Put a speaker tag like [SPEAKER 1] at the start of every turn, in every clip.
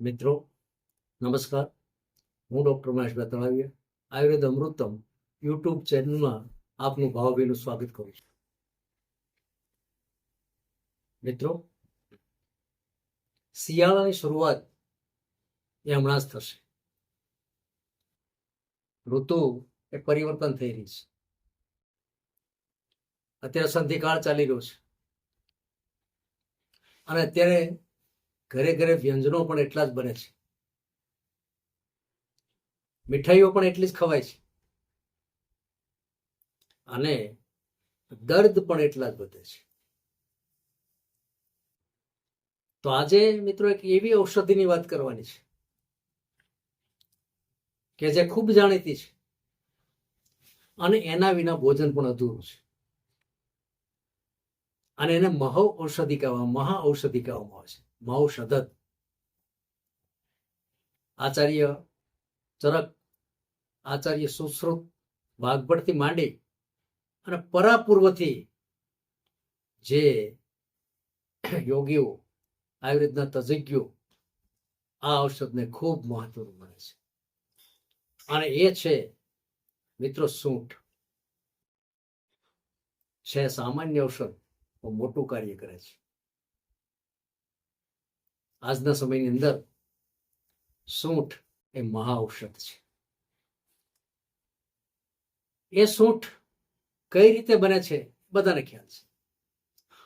[SPEAKER 1] મિત્રો, નમસ્કાર. હું ડૉક્ટર મહેશ તળાવીયા આયુર્વેદ અમૃતમ યુટ્યુબ ચેનલમાં આપનું ભાવભીનું સ્વાગત કરું છું. મિત્રો, શિયાળાની શરૂઆત એ હમણાં જ થશે. ઋતુ એ પરિવર્તન થઈ રહી છે. અત્યારે સંધિકાળ ચાલી રહ્યો છે. અને અત્યારે ઘરે ઘરે વ્યંજનો પણ એટલા જ બને છે. મીઠાઈઓ પણ એટલી જ ખવાય છે. અને દર્દ પણ એટલા જ વધે છે. તો આજે મિત્રો એક એવી ઔષધિની વાત કરવાની છે કે જે ખૂબ જાણીતી છે અને એના વિના ભોજન પણ અધૂરું છે. અને એને મહો ઔષધિ કહેવામાં મહા ઔષધિ કહેવામાં આવે છે. મહૌષધત આચાર્ય ચરક, આચાર્ય સુશ્રુત વાઘભટથી માંડી અને પરાપૂર્વથી જે યોગીઓ આયુર્વેદના તજજ્ઞો આ ઔષધને ખૂબ મહત્વનું માને છે. અને એ છે, મિત્રો, સૂંઠ. છે સામાન્ય ઔષધ મોટું કાર્ય કરે છે. આજના સમયની અંદર સૂંઠ એ મહા ઔષધ છે. એ સૂંઠ કઈ રીતે બને છે? બધાને ખ્યાલ છે.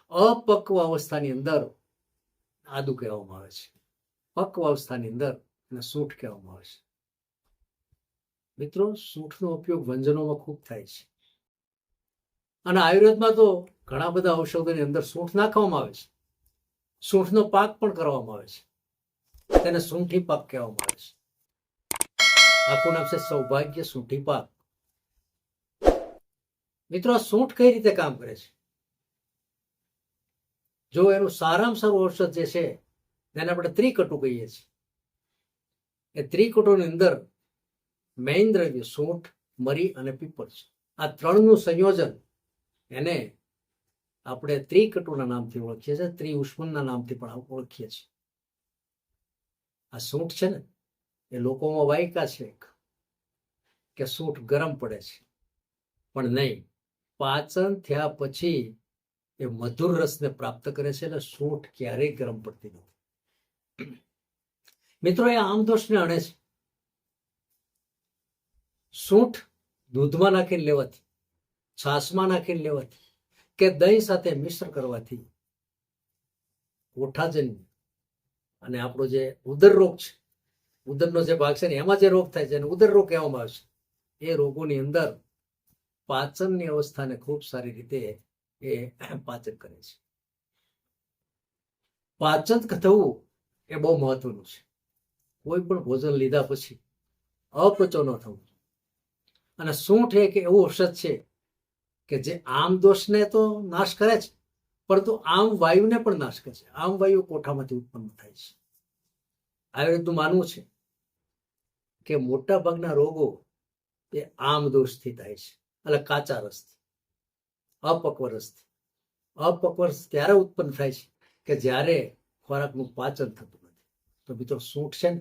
[SPEAKER 1] અપક્વ અવસ્થાની અંદર આદુ કહેવામાં આવે છે. પક્વ અવસ્થાની અંદર એને સૂંઠ કહેવામાં આવે છે. મિત્રો, સૂંઠનો ઉપયોગ વ્યંજનોમાં ખૂબ થાય છે. અને આયુર્વેદમાં તો ઘણા બધા ઔષધોની અંદર સૂંઠ નાખવામાં આવે છે. સૂંઠનો પાક પણ કરવામાં આવે છે. તેને સૂંઠી પાક કહેવામાં આવે છે. આખું નામ છે સૌભાગ્ય સૂંઠી પાક. મિત્રો, આ સૂંઠ કઈ રીતે કામ કરે છે? જો એનું સારામાં સારું ઔષધ જે છે, તેને આપણે ત્રિકટુ કહીએ છીએ. એ ત્રિકટુની અંદર મેઇન દ્રવ્ય સૂંઠ, મરી અને પીપળ છે. આ ત્રણનું સંયોજન એને આપણે ત્રિકટુના નામથી ઓળખીએ છીએ ત્રિ ઉષ્મનના નામથી પણ ઓળખીએ છીએ. આ સૂંઠ છે ને, એ લોકોમાં વાયકા છે એક, કે સૂંઠ ગરમ પડે છે. પણ નહીં, પાચન થયા પછી એ મધુર રસને પ્રાપ્ત કરે છે એટલે સૂંઠ ક્યારેય ગરમ પડતી નથી. મિત્રો, એ આમ દોષને અણે છે. સૂંઠ દૂધમાં નાખીને લેવાથી, છાશમાં નાખીને લેવાથી કે દહીં સાથે મિશ્ર કરવાથી કોઠાજન્ય અને આપણો જે ઉદર રોગ છે, ઉદરનો જે ભાગ છે ને, એમાં જે રોગ થાય છે, એને ઉદર રોગ કહેવામાં આવે છે. એ રોગોની અંદર પાચનની અવસ્થાને ખૂબ સારી રીતે એ પાચન કરે છે. પાચન થવું એ બહુ મહત્વનું છે. કોઈ પણ ભોજન લીધા પછી અપચો ન થવું અને સૂંઠ એક એવું ઔષધ છે કે જે આમ દોષને તો નાશ કરે છે, પરંતુ આમ વાયુને પણ નાશ કરે છે. આમ વાયુ કોઠામાંથી ઉત્પન્ન થાય છે. આયુર્વેદનું માનવું છે કે મોટા ભાગના રોગો એ આમ દોષથી થાય છે. એટલે કાચા રસથી, અપક્વ રસથી. અપક્વ રસ ત્યારે ઉત્પન્ન થાય છે? કે જ્યારે ખોરાકનું પાચન થતું નથી. તો મિત્રો સૂંઠ છે ને,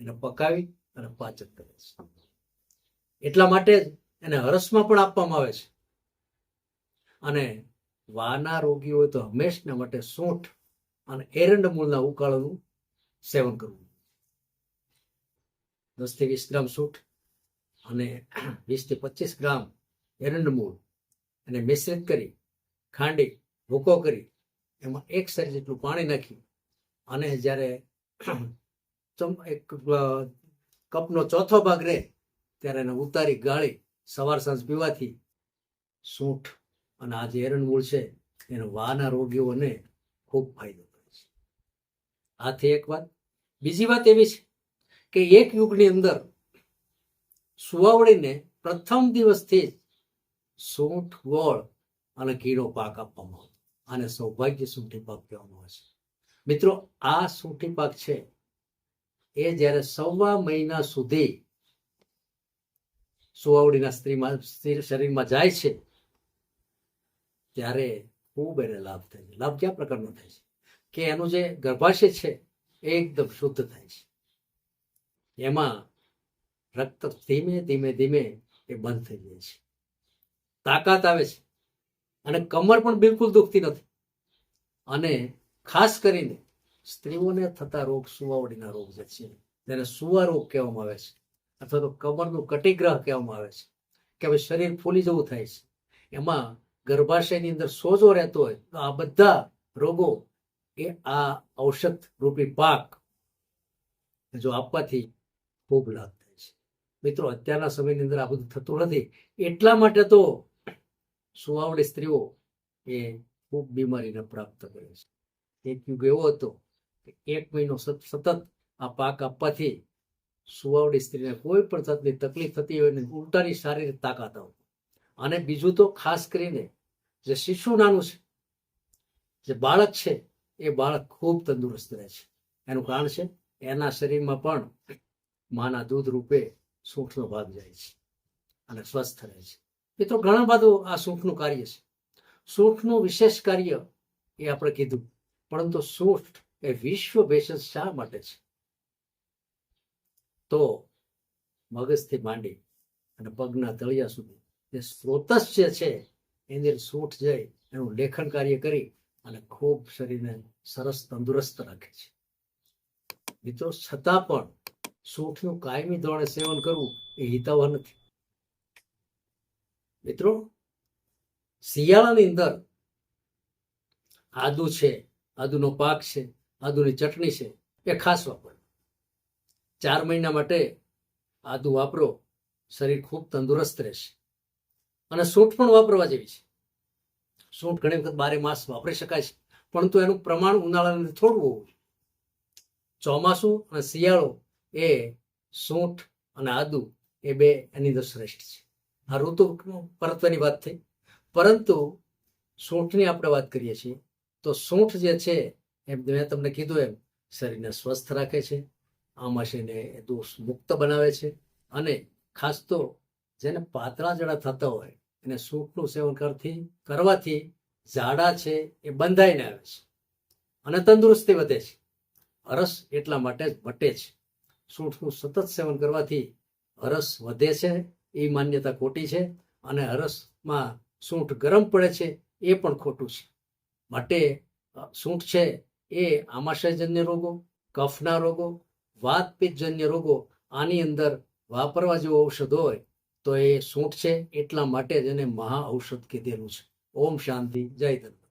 [SPEAKER 1] એને પકાવી અને પાચન કરે છે. એટલા માટે જ એને હરસમાં પણ આપવામાં આવે છે. અને વાના રોગી હોય તો હંમેશના માટે સૂંઠ અને એરંડ મૂળના ઉકાળોનું સેવન કરવું. દસથી વીસ ગ્રામ સૂંઠ અને વીસથી પચીસ ગ્રામ એરંડ મૂળ અને મિશ્રિત કરી, ખાંડી, ભૂકો કરી, એમાં એક સર જેટલું પાણી નાખી અને જ્યારે એક કપનો ચોથો ભાગ રહે ત્યારે એને ઉતારી, ગાળી, સવાર સાંજ પીવાથી સૂંઠ અને આ જે એરંડમૂળ છે, એનો વાના રોગીઓને ખૂબ ફાયદો થાય છે. આથી એક વાત, બીજી વાત એવી છે કે એક યુગની અંદર સુવાવડીને પ્રથમ દિવસથી જ સૂંઠ ગોળ અને કીડો પાક આપવામાં આવતો. આને સૌભાગ્ય સૂંઠી પાક કહેવામાં આવે છે. મિત્રો, આ સૂંઠી પાક છે, એ જ્યારે સવા મહિના સુધી સુવાવડીના સ્ત્રીમાં, સ્ત્રી શરીરમાં જાય છે ત્યારે ખૂબ એને લાભ થાય છે. લાભ કયા પ્રકારનો થાય છે? કે એનું જે ગર્ભાશય છે એકદમ શુદ્ધ થાય છે. એમાં રક્ત ધીમે ધીમે ધીમે એ બંધ થઈ જાય છે. તાકાત આવે છે. અને કમર પણ બિલકુલ દુખતી નથી. અને ખાસ કરીને સ્ત્રીઓને થતા રોગ સુવાવડીના રોગ જે છે, તેને સુવા રોગ કહેવામાં આવે છે. અથવા તો કમરનું કટિગ્રહ કહેવામાં આવે છે. કે હવે શરીર ફૂલી જવું થાય છે. એમાં ગર્ભાશયની અંદર સોજો રહેતો હોય, તો આ બધા રોગો એ આ ઔષધ રૂપી પાક જો આપવાથી ખૂબ લાભ થાય છે. મિત્રો, અત્યારના સમયની અંદર આ બધું થતું નથી. એટલા માટે તો સુવાવડી સ્ત્રીઓ એ ખૂબ બીમારીને પ્રાપ્ત કરે છે. એક યુગ એવો હતો કે એક મહિનો સતત આ પાક આપવાથી સુવાવડી સ્ત્રીને કોઈ પણ જાતની તકલીફ થતી હોય ને ઉલટાની શારીરિક તાકાત આવતી. અને બીજું તો ખાસ કરીને જે શિશુ નાનું છે, જે બાળક છે, એ બાળક ખૂબ તંદુરસ્ત રહે છે. એનું કારણ છે, એના શરીરમાં પણ માના દૂધ રૂપે સૂંઠનો ભાગ જાય છે અને સ્વસ્થ રહે છે. મિત્રો, ઘણા બધું આ સૂંઠનું કાર્ય છે. સૂંઠનું વિશેષ કાર્ય એ આપણે કીધું, પરંતુ સૂંઠ એ વિશ્વ ભેષજ શા માટે છે? તો મગજથી માંડી અને પગના તળિયા સુધી જે સ્ત્રોતસ જે છે એની સૂંઠ જઈ એનું લેખન કાર્ય કરી અને ખૂબ શરીરને સરસ તંદુરસ્ત રાખે છે. મિત્રો, છતાં પણ સૂઠનું કાયમી ધોરણે સેવન કરવું એ હિતાવહ નથી. મિત્રો, શિયાળાની અંદર આદુ છે, આદુનો પાક છે, આદુની ચટણી છે, એ ખાસ વાપરો. ચાર મહિના માટે આદુ વાપરો, શરીર ખૂબ તંદુરસ્ત રહેશે. અને સૂંઠ પણ વાપરવા જેવી છે. સૂંઠ ઘણી વખત બારે માસ વાપરી શકાય છે, પરંતુ એનું પ્રમાણ ઉનાળાને થોડું હોવું ચોમાસું અને શિયાળો એ સૂંઠ અને આદુ એ બે એની અંદર શ્રેષ્ઠ છે. આ ઋતુ પરત્વની વાત થઈ. પરંતુ સૂંઠની આપણે વાત કરીએ છીએ, તો સૂંઠ જે છે, એમ મેં તમને કીધું એમ, શરીરને સ્વસ્થ રાખે છે આમાશયને દોષ મુક્ત બનાવે છે અને ખાસ તો જેને પાતળા જડા થતા હોય, એને સૂંઠનું સેવન કરતી કરવાથી ઝાડા છે, એ બંધાઈને આવે છે અને તંદુરસ્તી વધે છે. હરસ એટલા માટે જ મટે છે. સૂંઠનું સતત સેવન કરવાથી હરસ વધે છે, એ માન્યતા ખોટી છે અને હરસમાં સૂંઠ ગરમ પડે છે, એ પણ ખોટું છે. માટે સૂંઠ છે એ આમાશયજન્ય રોગો, કફના રોગો વાત પિત્તજન્ય રોગો, આની અંદર વાપરવા જેવું ઔષધ હોય તો એ સૂંઠ છે, એટલા માટે જ એને મહા ઔષધ કીધેલું છે. ઓમ શાંતિ, જય ધન્યવાદ